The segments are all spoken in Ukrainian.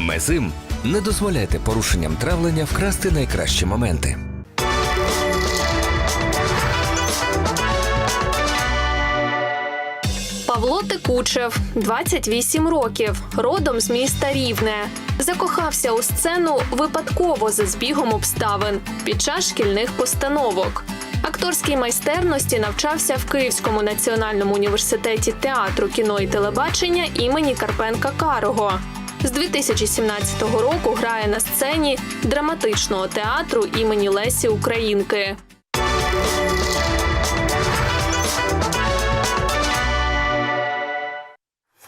Мезим не дозволяйте порушенням травлення вкрасти найкращі моменти. Павло Текучев, 28 років, родом з міста Рівне. Закохався у сцену випадково за збігом обставин під час шкільних постановок. Акторській майстерності навчався в Київському національному університеті театру, кіно і телебачення імені Карпенка Карого. З 2017 року грає на сцені драматичного театру імені Лесі Українки.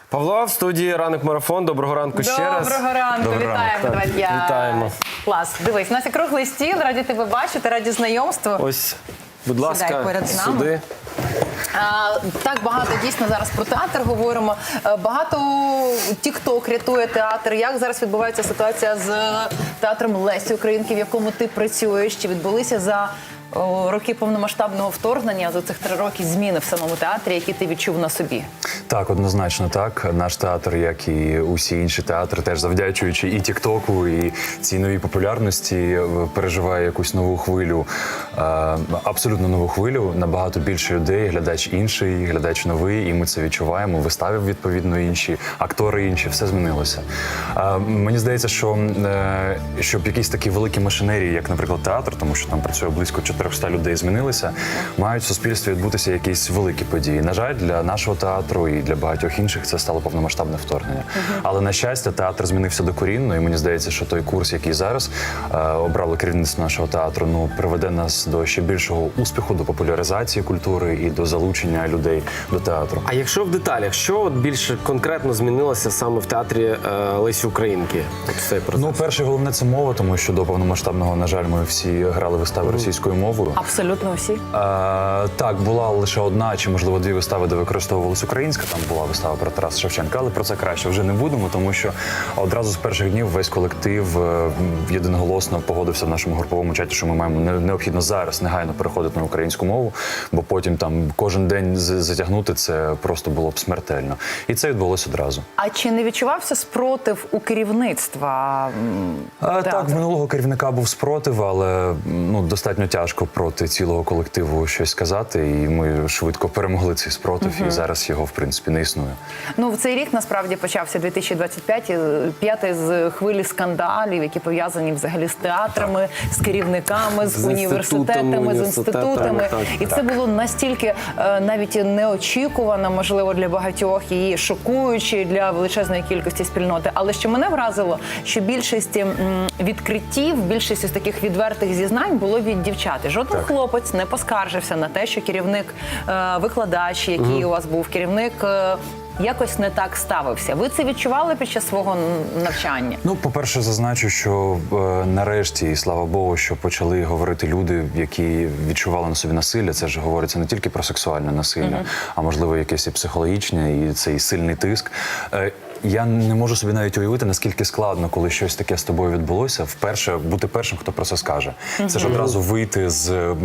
Павло в студії ранок марафон. Доброго ранку ще раз. Доброго ранку, Доброго вітаємо. ранку. Давай я... Вітаємо. Клас. Дивись, у нас є круглий стіл, раді тебе бачити, раді знайомству. Ось, будь ласка, сюди. Так багато дійсно зараз про театр говоримо. Е, Багато тікток рятує театр. Як зараз відбувається ситуація з театром Лесі Українки, в якому ти працюєш? Чи відбулися за роки повномасштабного вторгнення за цих три роки зміни в самому театрі, які ти відчув на собі? Так, однозначно так. Наш театр, як і усі інші театри, теж завдячуючи і Тіктоку, і цій новій популярності, е, переживає якусь нову хвилю, е, абсолютно нову хвилю. Набагато більше людей, глядач інший, глядач новий, і ми це відчуваємо. Вистави відповідно інші, актори інші, все змінилося. Е, Мені здається, що щоб якісь такі великі машинерії, як, наприклад, театр, тому що там працює близько 400 людей, змінилися, мають в суспільстві відбутися якісь великі події. На жаль, для нашого театру і для багатьох інших це стало повномасштабне вторгнення. Але на щастя, театр змінився докорінно, і мені здається, що той курс, який зараз е, обрало керівництво нашого театру, ну приведе нас до ще більшого успіху, до популяризації культури і до залучення людей до театру. А якщо в деталях, що от більш конкретно змінилося саме в театрі е, Лесі Українки? От цей процес. Ну, перше головне це мова, тому що до повномасштабного, на жаль, ми всі грали вистави російською мовою. Абсолютно всі. Е, так, була лише одна чи можливо дві вистави, де використовувалась українська. Там була вистава про Тараса Шевченка, але про це краще вже не будемо, тому що одразу з перших днів весь колектив е, єдиноголосно погодився в нашому груповому чаті, що ми маємо не- необхідно зараз негайно переходити на українську мову, бо потім там кожен день затягнути це просто було б смертельно. І це відбулося одразу. А чи не відчувався спротив у керівництва? А, так, в минулого керівника був спротив, але ну достатньо тяжко проти цілого колективу щось сказати. І ми швидко перемогли цей спротив, і зараз його в принципі не існує. Ну, в цей рік насправді почався 2025 і, е, п'ятий з хвилі скандалів, які пов'язані взагалі з театрами, з керівниками, з, З університетами, з інститутами. так, і це було настільки е, навіть неочікувано, можливо, для багатьох і шокуюче для величезної кількості спільноти. Але що мене вразило, що більшість відкриттів, більшість із таких відвертих зізнань було від дівчат. Жоден хлопець не поскаржився на те, що керівник, е, викладач, який у вас був керівник. е, Якось не так ставився. Ви це відчували під час свого навчання? Ну, по-перше, зазначу, що е, нарешті, і слава Богу, що почали говорити люди, які відчували на собі насилля. Це ж говориться не тільки про сексуальне насилля, а можливо, якесь і психологічне, і цей сильний тиск. Е, я не можу собі навіть уявити, наскільки складно, коли щось таке з тобою відбулося, вперше бути першим, хто про це скаже. Це ж одразу вийти з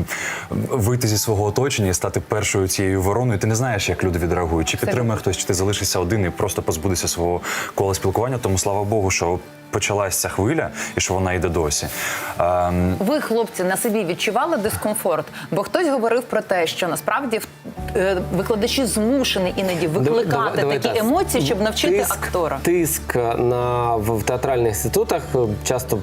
вийти зі свого оточення і стати першою цією вороною. Ти не знаєш, як люди відреагують, чи підтримує хтось, чи ти залишишся один і просто позбудешся свого кола спілкування. Тому слава Богу, що почалася ця хвиля і що вона йде досі. Ем, Ви, хлопці, на собі відчували дискомфорт? Бо хтось говорив про те, що насправді е, викладачі змушені іноді викликати Давай- давай такі так. емоції, щоб навчити тиск, актора. Тиск на в, в театральних інститутах е, часто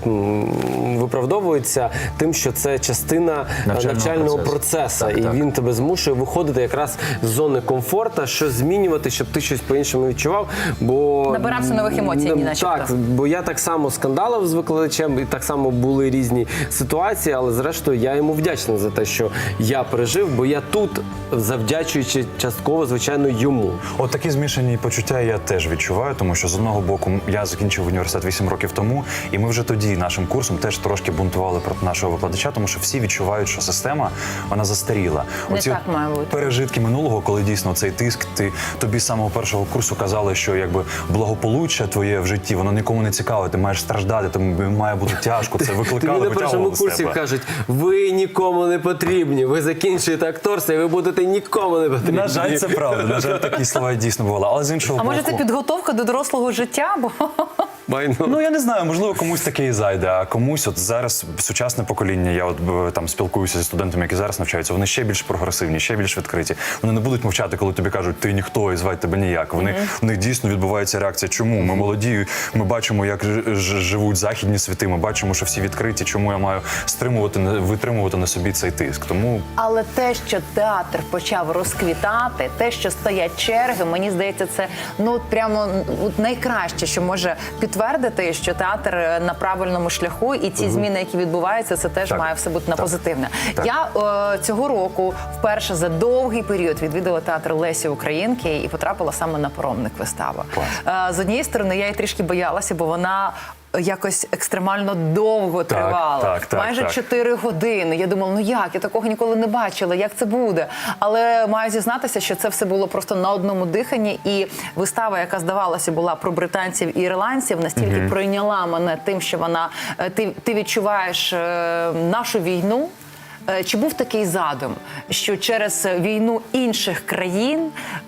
виправдовується тим, що це частина е, Навчального навчального процесу. процесу, Так, і так. він тебе змушує виходити якраз з зони комфорту, що змінювати, щоб ти щось по-іншому відчував. Бо Набирався нових емоцій, ні, начебто. Так, бо я так само скандалив з викладачем, і так само були різні ситуації, але зрештою я йому вдячний за те, що я пережив, бо я тут завдячуючи частково, звичайно, йому. От такі змішані почуття я теж відчуваю, тому що з одного боку я закінчив університет 8 років тому, і ми вже тоді нашим курсом теж трошки бунтували проти нашого викладача, тому що всі відчувають, що система вона застаріла. Не Оці так от має бути. пережитки минулого, коли дійсно цей тиск, ти тобі з самого першого курсу казали, що якби благополуччя твоє в житті, воно нікому не цікаве, ти маєш страждати, тобі має бути тяжко. Це викликало, на першому курсі кажуть, ви нікому не потрібні. Ви закінчуєте акторство, і ви будете нікому не потрібні. На жаль, це правда. На жаль, такі слова дійсно бували. Але з іншого А боку, може це підготовка до дорослого життя? Бо майно. Ну я не знаю, можливо, комусь таке і зайде, а комусь, от зараз сучасне покоління, я от е, там спілкуюся зі студентами, які зараз навчаються, вони ще більш прогресивні, ще більш відкриті. Вони не будуть мовчати, коли тобі кажуть, ти ніхто і звати тебе ніяк. Вони в них дійсно відбувається реакція. Чому ми молоді? Ми бачимо, як ж- ж- живуть західні світи. Ми бачимо, що всі відкриті. Чому я маю стримувати на- витримувати на собі цей тиск? Тому Але те, що театр почав розквітати, те, що стоять черги, мені здається, це ну от прямо от найкраще, що може підтвердити, що театр е, на правильному шляху, і ці зміни, які відбуваються, це теж Так. має все бути на Так. позитивне. Так. Я е, цього року вперше за довгий період відвідала театр Лесі Українки і потрапила саме на паромник вистава. Е, з однієї сторони, я її трішки боялася, бо вона. Якось екстремально довго Так, тривала, так, так, майже так. 4 години. Я думала, ну як я такого ніколи не бачила, як це буде. Але маю зізнатися, що це все було просто на одному диханні. І вистава, яка здавалася, була про британців і ірландців, настільки прийняла мене тим, що вона е, ти, ти відчуваєш е, нашу війну. Е, Чи був такий задум, що через війну інших країн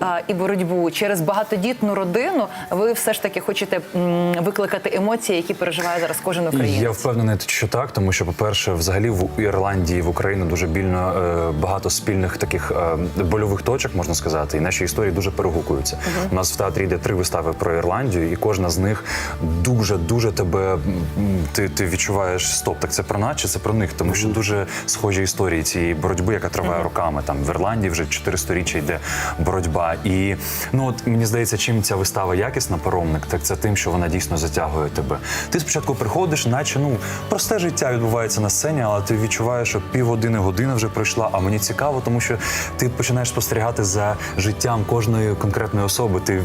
е, і боротьбу через багатодітну родину ви все ж таки хочете викликати емоції, які переживає зараз кожен українець? Я впевнений, що так, тому що, по-перше, взагалі в Ірландії, в Україні дуже більно е, багато спільних таких больових точок, можна сказати, і наші історії дуже перегукуються. У нас в театрі йде три вистави про Ірландію, і кожна з них дуже дуже тебе ти, ти відчуваєш стоп. Так це про нас чи це про них? Тому що дуже схожі історії цієї боротьби, яка триває роками. Там в Ірландії вже чотири сторіччя йде боротьба. І ну от мені здається, чим ця вистава якісна паромник, так це тим, що вона дійсно затягує тебе. Ти спочатку приходиш, наче ну просте життя відбувається на сцені, але ти відчуваєш, що півгодини година вже пройшла. А мені цікаво, тому що ти починаєш спостерігати за життям кожної конкретної особи. Ти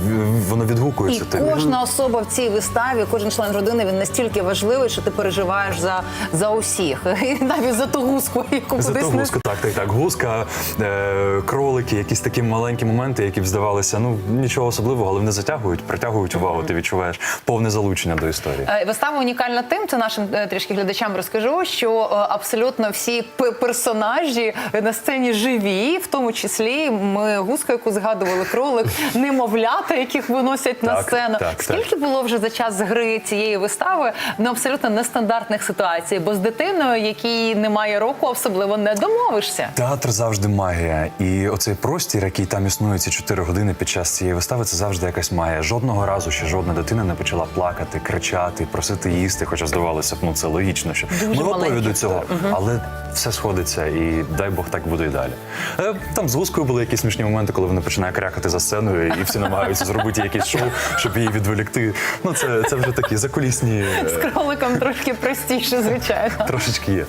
воно І відгукується. тобі. кожна особа в цій виставі, кожен член родини він настільки важливий, що ти переживаєш за, за усіх, і навіть за ту гуску, яку Зато кудись не гуска, так, так, так. Гуска, е, кролики, якісь такі маленькі моменти, які б здавалися, ну нічого особливого, але вони затягують, притягують увагу. Ти відчуваєш повне залучення до історії. Е, Вистава унікальна тим, це нашим е, трішки глядачам розкажу, що е, абсолютно всі персонажі на сцені живі, в тому числі ми гуска, яку згадували кролик, немовлята, яких виносять на Так, сцену. так, так. Скільки було вже за час гри цієї вистави ну, абсолютно нестандартних ситуацій, бо з дитиною, якій немає року, особливо не домовишся. Театр завжди магія, і оцей простір, який там існує ці чотири години під час цієї вистави, це завжди якась магія. Жодного разу ще жодна дитина не почала плакати, кричати, просити їсти. Хоча здавалося б, ну це логічно, що Дуже ми готові до цього, але все сходиться, і дай Бог так буде і далі. Е, Там з гускою були якісь смішні моменти, коли вона починає крякати за сценою, і всі намагаються зробити якесь шоу, щоб її відволікти. Ну це, це вже такі закулісні е, З кроликом трошки простіше, звичайно. трошечки є.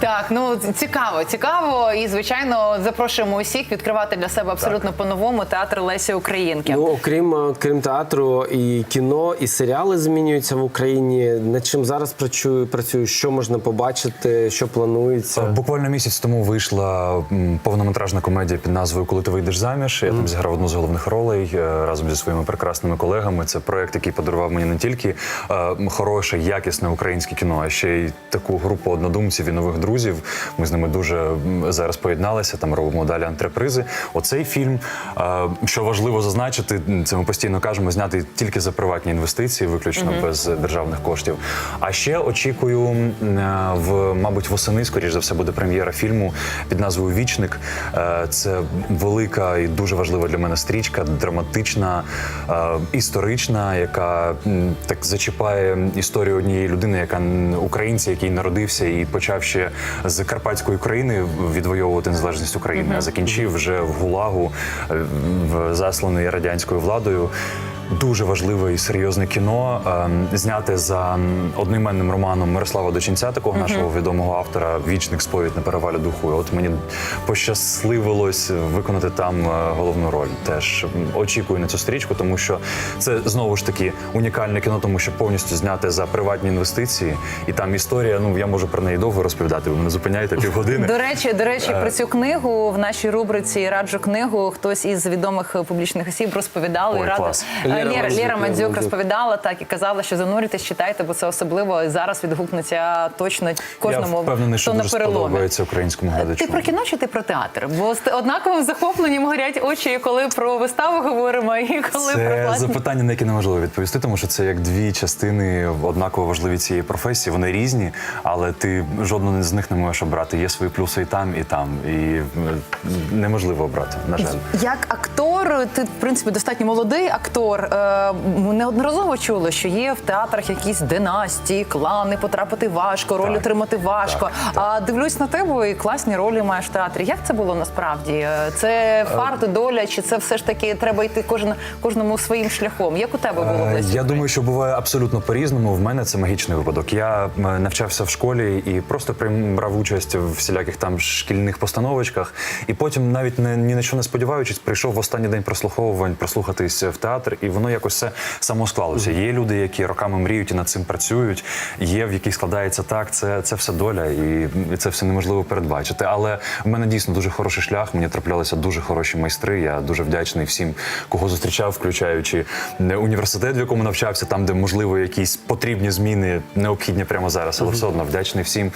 Так, ну цікаво, цікаво, і звичайно запрошуємо усіх відкривати для себе абсолютно по-новому театр Лесі Українки. Ну, окрім, е, крім театру, і кіно, і серіали змінюються в Україні. Над чим зараз працюю, працюю, що можна побачити, що планується. Буквально місяць тому вийшла повнометражна комедія під назвою Коли ти вийдеш заміж. Я там зіграв одну з головних ролей е, разом зі своїми прекрасними колегами. Це проект, який подарував мені не тільки е, хороше, якісне українське кіно, а ще й таку групу однодумців і нових друзів. Ми з ними дуже зараз поєдналися. Там робимо далі антрепризи. Оцей фільм, е, що важливо зазначити, це ми постійно кажемо, зняти тільки за приватні інвестиції, виключно без державних коштів. А ще очікую е, в, мабуть, восени, скоріш за все, буде прем'єра фільму під назвою Вічник. Е, Це велика і дуже важлива для мене стрічка, драматична, історична, яка так зачіпає історію однієї людини, яка українця, який народився і почав ще з Карпатської країни відвоювати незалежність України, а закінчив вже в Гулагу, е, засланий радянською владою. Дуже важливе і серйозне кіно, ем, зняте за одноіменним романом Мирослава Дочинця, такого нашого відомого автора Вічник сповідь на перевалі духу. І От мені пощасливилось виконати там е, головну роль. Теж очікую на цю стрічку, тому що це знову ж таки унікальне кіно, тому що повністю зняте за приватні інвестиції, і там історія. Ну я можу про неї довго розповідати. Ви мене зупиняєте півгодини. До речі, до речі, Е. про цю книгу в нашій рубриці раджу книгу. Хтось із відомих е, публічних осіб розповідали Ой, і рада Лера, Лера, Мандзюк Мандзюк. розповідала так і казала, що зануритесь, читайте, бо це особливо зараз відгукнеться точно кожному, Я впевнений, що дуже переломі. сподобається українському глядачу. Ти про кіно чи ти про театр? Бо з однаковим захопленням горять очі, коли про виставу говоримо, і коли про Це запитання, на яке неможливо відповісти, тому що це як дві частини однаково важливі цієї професії. Вони різні, але ти жодну з них не можеш обрати. Є свої плюси і там, і там. І е, неможливо обрати, на жаль. Як актор, ти в принципі достатньо молодий актор. Е, ми неодноразово чули, що є в театрах якісь династії, клани, потрапити важко, роль Так. отримати важко. Так, А дивлюсь на тебе і класні ролі маєш в театрі. Як це було насправді? Е, Це фарт, доля, чи це все ж таки треба йти кожен кожному своїм шляхом? Як у тебе було Е? Я думаю, що буває абсолютно по-різному. В мене це магічний випадок. Я е, навчався в школі і просто брав участь в всіляких там шкільних постановочках. І потім, навіть не ні на що не сподіваючись, прийшов в останній день прослуховувань прослухатись в театр, і воно якось все само склалося. Є люди, які роками мріють і над цим працюють. Є в яких складається так. Це, це все доля, і це все неможливо передбачити. Але в мене дійсно дуже хороший шлях. Мені траплялися дуже хороші майстри. Я дуже вдячний всім, кого зустрічав, включаючи університет, в якому навчався, там, де можливо якісь потрібні зміни необхідні прямо зараз. Але все одно вдячний всім,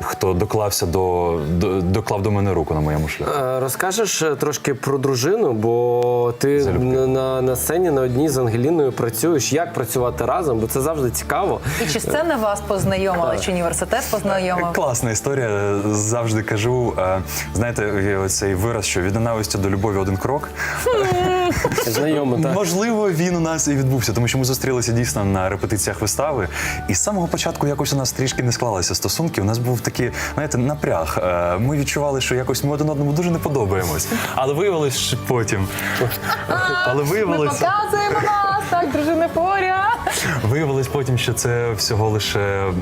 хто доклався до, до доклав до мене руку на моєму шляху. Е, Розкажеш е, трошки про дружину, бо ти Залюбки. на, на сцені на одній з Ангеліною працюєш. Як працювати разом? Бо це завжди цікаво. І чи сцена вас познайомила, чи університет познайомив? Класна історія. Завжди кажу. е, Знаєте, цей вираз, що від ненависті до любові один крок. Знайомо, так? Можливо, він у нас і відбувся, тому що ми зустрілися дійсно на репетиціях вистави. І з самого початку якось у нас трішки не склалися стосунки. У нас був такий, знаєте, напряг. Е, Ми відчували, що якось ми один одному дуже не подобаємось. Але виявилось що потім. Але Ми вас, так, дружина поряд. виявилось потім, що це всього лише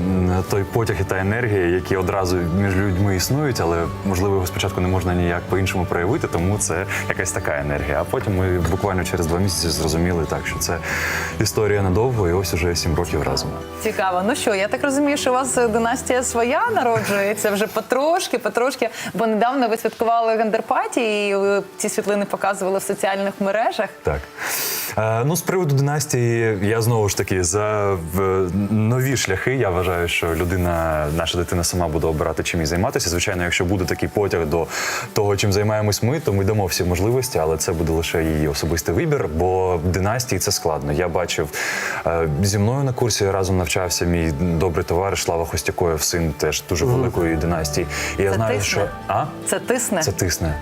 той потяг і та енергія, які одразу між людьми існують, але можливо його спочатку не можна ніяк по-іншому проявити, тому це якась така енергія. А потім ми буквально через два місяці зрозуміли так, що це історія надовго, і ось уже сім років разом. Цікаво. Ну що, я так розумію, що у вас е, династія своя народжується вже потрошки, потрошки. Бо недавно ви святкували гендерпаті, і ви ці світлини показували в соціальних мережах. Так. Е, ну, з приводу династії, я знову ж таки за нові шляхи. Я вважаю, що людина, наша дитина сама буде обирати, чим їй займатися. Звичайно, якщо буде такий потяг до того, чим займаємось ми, то ми дамо всі можливості, але це буде лише її особистий вибір, бо династії це складно. Я бачив е, зі мною на курсі разом навчався мій добрий товариш Слава Хостякоєв, син теж дуже великої династії. І я Це знаю, тисне? що а Це тисне. це тисне.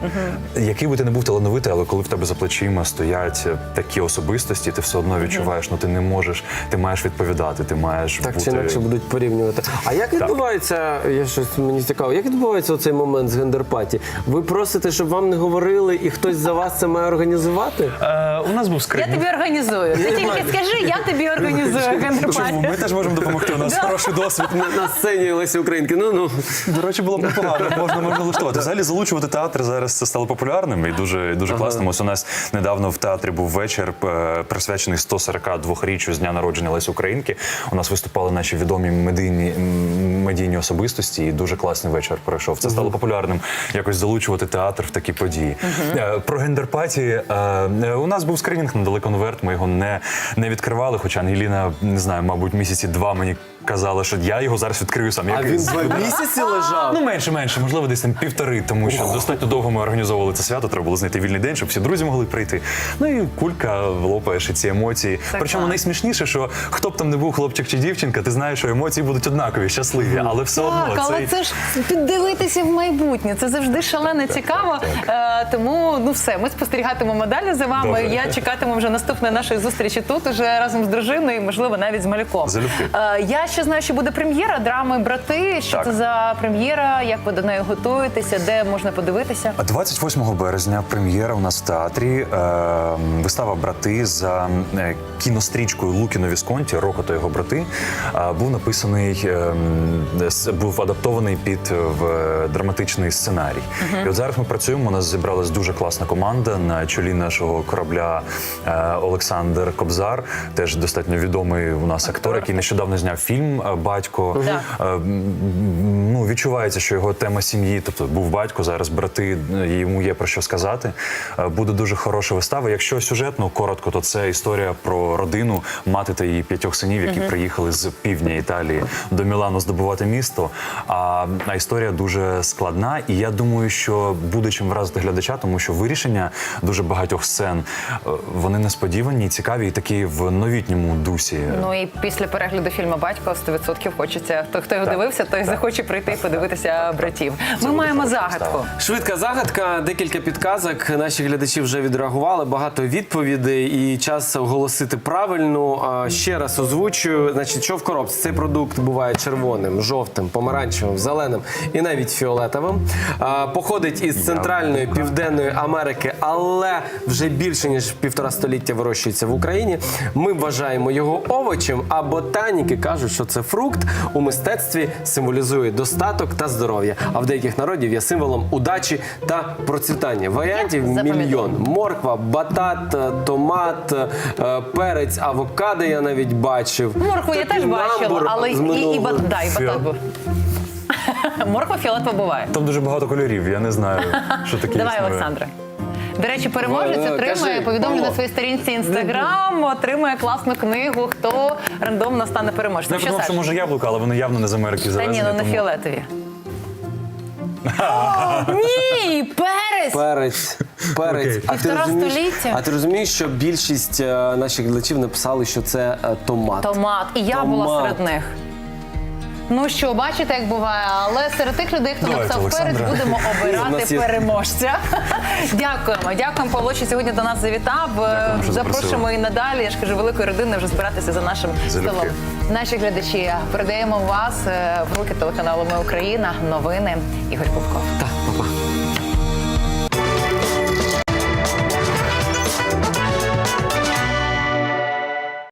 Який би ти не був талановитий, але коли в тебе за плечима стоять такі особистості, ти все одно відчуваєш, ну ти не можеш, ти маєш відповідати, ти маєш Так бути... чи інакше будуть порівнювати. А як відбувається, я щось мені цікаво, як відбувається оцей момент з гендерпаті? Ви просите, щоб вам не говорили, і хтось за вас це має організувати? Е, у нас був Я тобі організую. Ти тільки скажи, я тобі організую Ми теж можемо допомогти. У нас хороший досвід. На, на сцені Лесі Українки. Ну ну До речі, було б непогано. Можна можна влаштувати. Взагалі залучувати театр зараз це стало популярним і дуже дуже класним. Ось у нас недавно в театрі був вечір присвячений 142-річчю з дня народження Лесі Українки. У нас виступали наші відомі медійні медійні особистості, і дуже класний вечір пройшов. Це стало популярним якось залучувати театр в такі події. Е, Про гендерпаті е, е, у нас був скринінг на далеконверт. Ми його не, не відкривали. Хоча Ангеліна не знаю, мабуть, місяці два мені казала, що я його зараз відкрию сам. а Як- він два місяці лежав. Ну, менше, менше, можливо, десь там півтори, тому що достатньо довго ми організовували це свято. Треба було знайти вільний день, щоб всі друзі могли прийти. Ну і кулька лопаєш і ці емоції. Так, Причому так. найсмішніше, що хто б там не був хлопчик чи дівчинка, ти знаєш, що емоції будуть однакові, щасливі, але все Так, одно але цей... це ж піддивитися в майбутнє. Це завжди шалено цікаво. Е, тому ну все, ми спостерігатимемо далі за вами. Добре. Я чекатиму вже наступної нашої зустрічі тут, уже разом з дружиною, і, можливо, навіть з малюком. Залюбки. Е, я ще знаю, що буде прем'єра драми брати. Що Так. це за прем'єра? Як ви до неї готуєтеся? Де можна подивитися? А 28 березня прем'єра у нас в театрі. Е, вистава брати за е, кінострічкою Лукіно Вісконті, Роко та його брати. е, був написаний, е, був адаптований під е, в драматичний сценарій. І от зараз ми працюємо. У нас зібралась дуже класна команда на чолі нашого корабля Олександр Кобзар, теж достатньо відомий у нас актор, який нещодавно зняв фільм. Дім, е, батько. Так. Е, Ну, відчувається, що його тема сім'ї, тобто був батько, зараз брати, е, йому є про що сказати. Е, Буде дуже хороша вистава. Якщо сюжетно коротко, то це історія про родину, мати та її п'ятьох синів, які приїхали з півдня Італії до Мілану здобувати місто. А, а історія дуже складна, і я думаю, що буде чим вразити глядача, тому що вирішення дуже багатьох сцен вони несподівані, цікаві і такі в новітньому дусі. Ну і після перегляду фільму Батько 100% хочеться. Хто хто його дивився, той захоче прийти і подивитися братів. Ми маємо загадку. Швидка загадка, декілька підказок. Наші глядачі вже відреагували, багато відповідей і час оголосити правильну. Ще раз озвучую. Значить, що в коробці? Цей продукт буває червоним, жовтим, помаранчевим, зеленим і навіть фіолетовим. Походить із центральної південної Америки, але вже більше ніж півтора століття вирощується в Україні. Ми вважаємо його овочем, а ботаніки кажуть, що це фрукт у мистецтві символізує достаток та здоров'я. А в деяких народів є символом удачі та процвітання. Варіантів мільйон: морква, батат, е, томат, е, перець, авокадо. Я навіть бачив. Моркву я теж бачила, але і, і, і, батат був. Морква фіолетова буває. Там дуже багато кольорів. Я не знаю, що таке Давай, існує. Олександре. До речі, переможець Давай, отримує повідомлення на своїй сторінці інстаграм, отримує класну книгу. Хто рандомно стане переможцем? Що подумав, що може яблука, але вони явно не з Америки Та ні, ну не тому- фіолетові. О, Ні, перець! Перець, перець. Окей. А ти розумієш, століття. а ти розумієш, що більшість е, наших глядачів написали, що це е, томат. Томат. І я була серед них. Ну що, бачите, як буває, але серед тих людей, хто Давайте, написав перець, будемо обирати є- переможця. Дякуємо. Дякуємо, Павло, що сьогодні до нас завітав. Дякую, Запрошуємо і надалі. Я ж кажу, великої родини вже збиратися за нашим Залюбки. столом. Наші глядачі передаємо вас е, в руки телеканалу Ми Україна. Новини Ігор Пупков. Так, па-па.